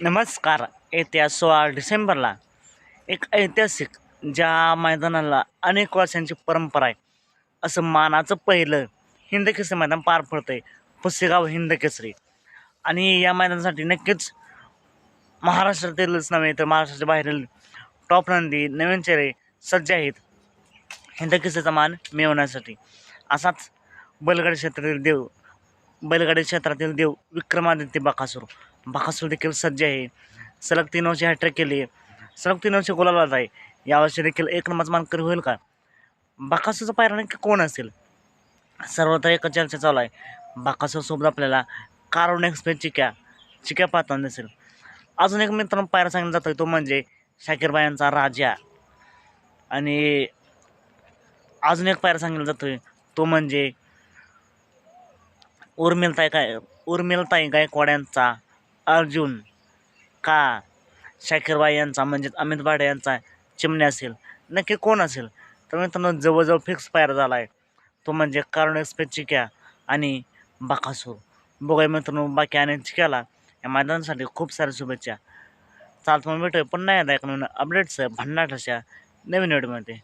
नमस्कार येत्या सोळा डिसेंबरला. एक ऐतिहासिक ज्या मैदानाला अनेक वर्षांची परंपरा आहे असं मानाचं पहिलं हिंदकेसरी मैदान पार पडतं आहे पुसेगाव हिंदकेसरी. आणि या मैदानासाठी नक्कीच महाराष्ट्रातीलच नव्हे तर महाराष्ट्राच्या बाहेरील टॉप नंदी नवीन चेहरे सज्ज आहेत हिंदकेसरीचा मान मिळवण्यासाठी. असाच बैलगाडी क्षेत्रातील देव बैलगाडी क्षेत्रातील देव विक्रमादित्य बकासूर. बकासूर देखील सज्ज आहे. सलग तीन वर्षे हॅट्रिक केली. आहे सलग तीन वर्षे गोलाला आहे. यावर्षी देखील एक नंबरचा मानकरी होईल का? बकासूरचा पायरा नक्की कोण असेल? सर्वत्र एकच चर्चा चालू आहे. बकासूरसोबत आपल्याला कारोन एक्सप्रेस चिक्या. चिक्या पाहताना दिसेल. अजून एक मित्रांनो पायरा सांगितला जातो तो म्हणजे शाकीरबाई यांचा राजा. आणि अजून एक पायरा सांगितला जातोय तो म्हणजे उर्मिलताई काय उर्मिलताई गायकवाड अर्जुन का? शाकीरबाई यांचा म्हणजेच अमित भाडे यांचा चिमण्या असेल. नक्की कोण असेल? तर मित्रांनो जवळजवळ फिक्स पायर झाला आहे तो म्हणजे कारण एक्सप्रेस चिक्या आणि बाकासूर. बघूया मित्रांनो बाकी आणि चिक्याला या मैदानासाठी खूप साऱ्या शुभेच्छा. चालतो मग भेटूया पुन्हा एकदा एक नवीन अपडेट्स भन्नाट अशा नवीन व्हिडिओमध्ये